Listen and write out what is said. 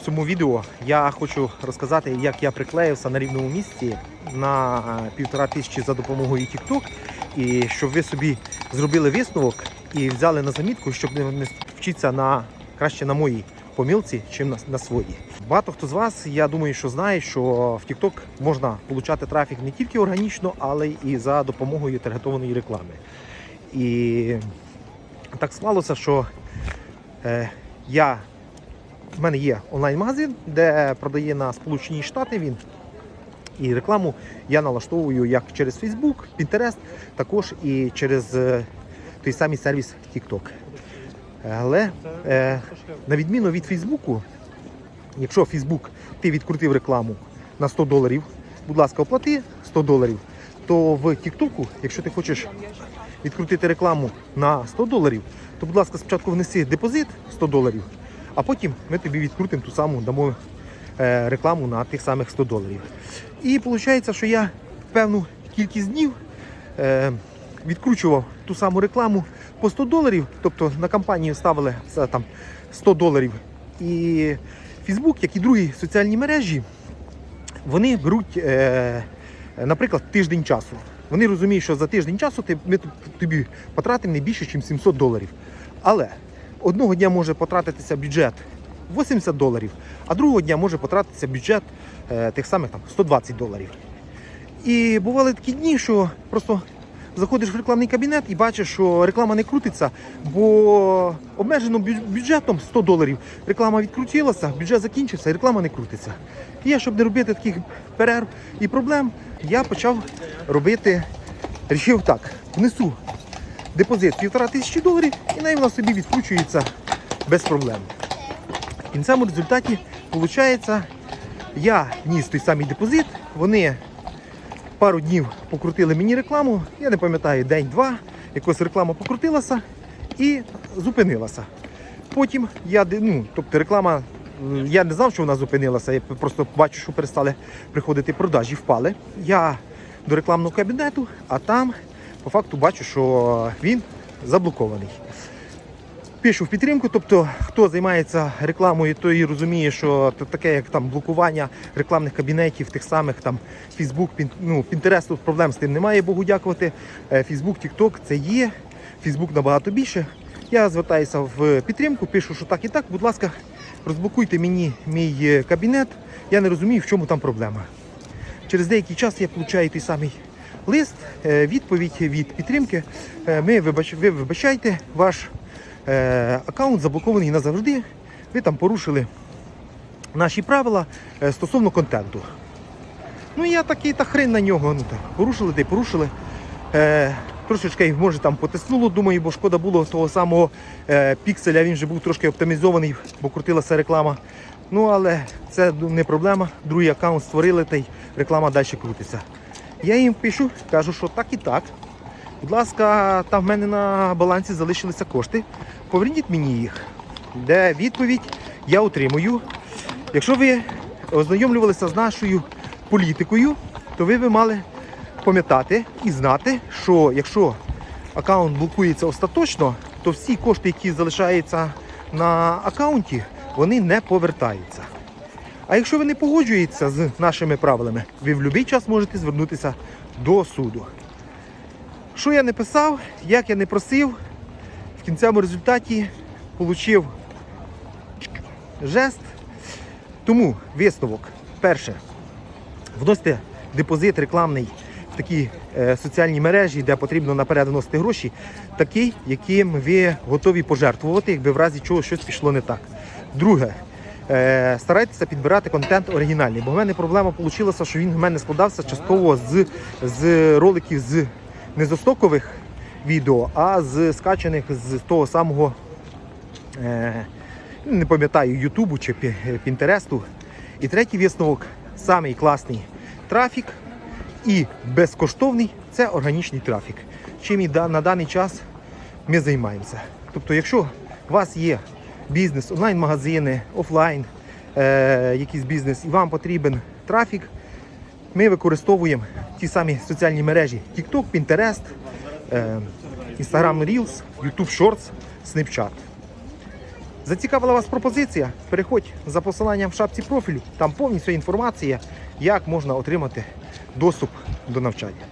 В цьому відео я хочу розказати, як я приклеївся на рівному місці на е, півтора тисячі за допомогою TikTok, і щоб ви собі зробили висновок і взяли на замітку, щоб не вчитися на краще на моїй помилці, чим на, на своїй. Багато хто з вас, я думаю, що знає, що в TikTok можна отримати трафік не тільки органічно, але і за допомогою таргетованої реклами. І так склалося, що е, я в мене є онлайн-магазин, де продає на Сполучені Штати він. І рекламу я налаштовую як через Facebook, Pinterest, також і через е, той самий сервіс TikTok. Але е, на відміну від Фейсбуку, якщо Фейсбук ти відкрутив рекламу на 100 доларів, будь ласка, оплати 100 доларів, то в TikTok, якщо ти хочеш відкрутити рекламу на 100 доларів, то, будь ласка, спочатку внеси депозит 100 доларів, а потім ми тобі відкрутимо ту саму дамо е, рекламу на тих самих 100 доларів. І виходить, що я певну кількість днів е, відкручував ту саму рекламу по 100 доларів, тобто на кампанію ставили там 100 доларів. І Facebook, як і другі соціальні мережі, вони беруть, е, наприклад, тиждень часу. Вони розуміють, що за тиждень часу ми тобі потратимо не більше, ніж 700 доларів. Але одного дня може потратитися бюджет 80 доларів, а другого дня може потратитися бюджет е, тих самих там 120 доларів. І бували такі дні, що просто заходиш в рекламний кабінет і бачиш, що реклама не крутиться, бо обмежено бюджетом 100 доларів. Реклама відкрутилася, бюджет закінчився, і реклама не крутиться. І я, щоб не робити таких перерв і проблем, я почав робити, рішив так, внесу депозит півтора тисячі доларів, і най вона собі відкручується без проблем. В кінцевому результаті, виходить, я вніс той самий депозит, вони пару днів покрутили мені рекламу, я не пам'ятаю, день-два, якось реклама покрутилася і зупинилася. Потім я, ну, тобто реклама, я не знав, що вона зупинилася, я просто бачу, що перестали приходити продажі, впали. Я до рекламного кабінету, а там по факту бачу, що він заблокований. Пишу в підтримку, тобто хто займається рекламою, той розуміє, що таке, як там блокування рекламних кабінетів, тих самих там Facebook, ну, Pinterest, тут проблем з тим немає, Богу дякувати. Е, Facebook, TikTok це є. Facebook набагато більше. Я звертаюся в підтримку, пишу, що так і так. Будь ласка, розблокуйте мені мій е, кабінет. Я не розумію, в чому там проблема. Через деякий час я получаю той самий лист, е, відповідь від підтримки. Е, Ми вибач, ви вибачайте, ваш е, аккаунт заблокований назавжди. Ви там порушили наші правила стосовно контенту. Ну я такий та хрен на нього. Ну, так, порушили та й порушили. Е, трошечки, може, там потиснуло, думаю, бо шкода було того самого е, пікселя, він вже був трошки оптимізований, бо крутилася реклама. Ну, але це не проблема. Другий аккаунт створили та й реклама далі крутиться. Я їм пишу, кажу, що так і так. Будь ласка, там в мене на балансі залишилися кошти. Поверніть мені їх. Де відповідь я отримую. Якщо ви ознайомлювалися з нашою політикою, то ви би мали пам'ятати і знати, що якщо аккаунт блокується остаточно, то всі кошти, які залишаються на аккаунті, вони не повертаються. А якщо ви не погоджуєтеся з нашими правилами, ви в будь-який час можете звернутися до суду. Що я не писав, як я не просив, в кінцевому результаті отримав жест. Тому висновок. Перше, вносите депозит рекламний в такі е, соціальні мережі, де потрібно наперед вносити гроші, такий, яким ви готові пожертвувати, якби в разі чого щось пішло не так. Друге, старайтеся підбирати контент оригінальний, бо в мене проблема вийшла, що він в мене складався частково з, з роликів з не з стокових відео, а з скачаних з того самого. Е, не пам'ятаю, Ютубу чи Пінтересту. І третій висновок самий класний трафік і безкоштовний це органічний трафік. Чим і на даний час ми займаємося. Тобто, якщо у вас є бізнес, онлайн-магазини, офлайн, е, якийсь бізнес, і вам потрібен трафік, ми використовуємо ті самі соціальні мережі TikTok, Pinterest, е, Instagram Reels, YouTube Shorts, Snapchat. Зацікавила вас пропозиція? Переходь за посиланням в шапці профілю. Там повністю інформація, як можна отримати доступ до навчання.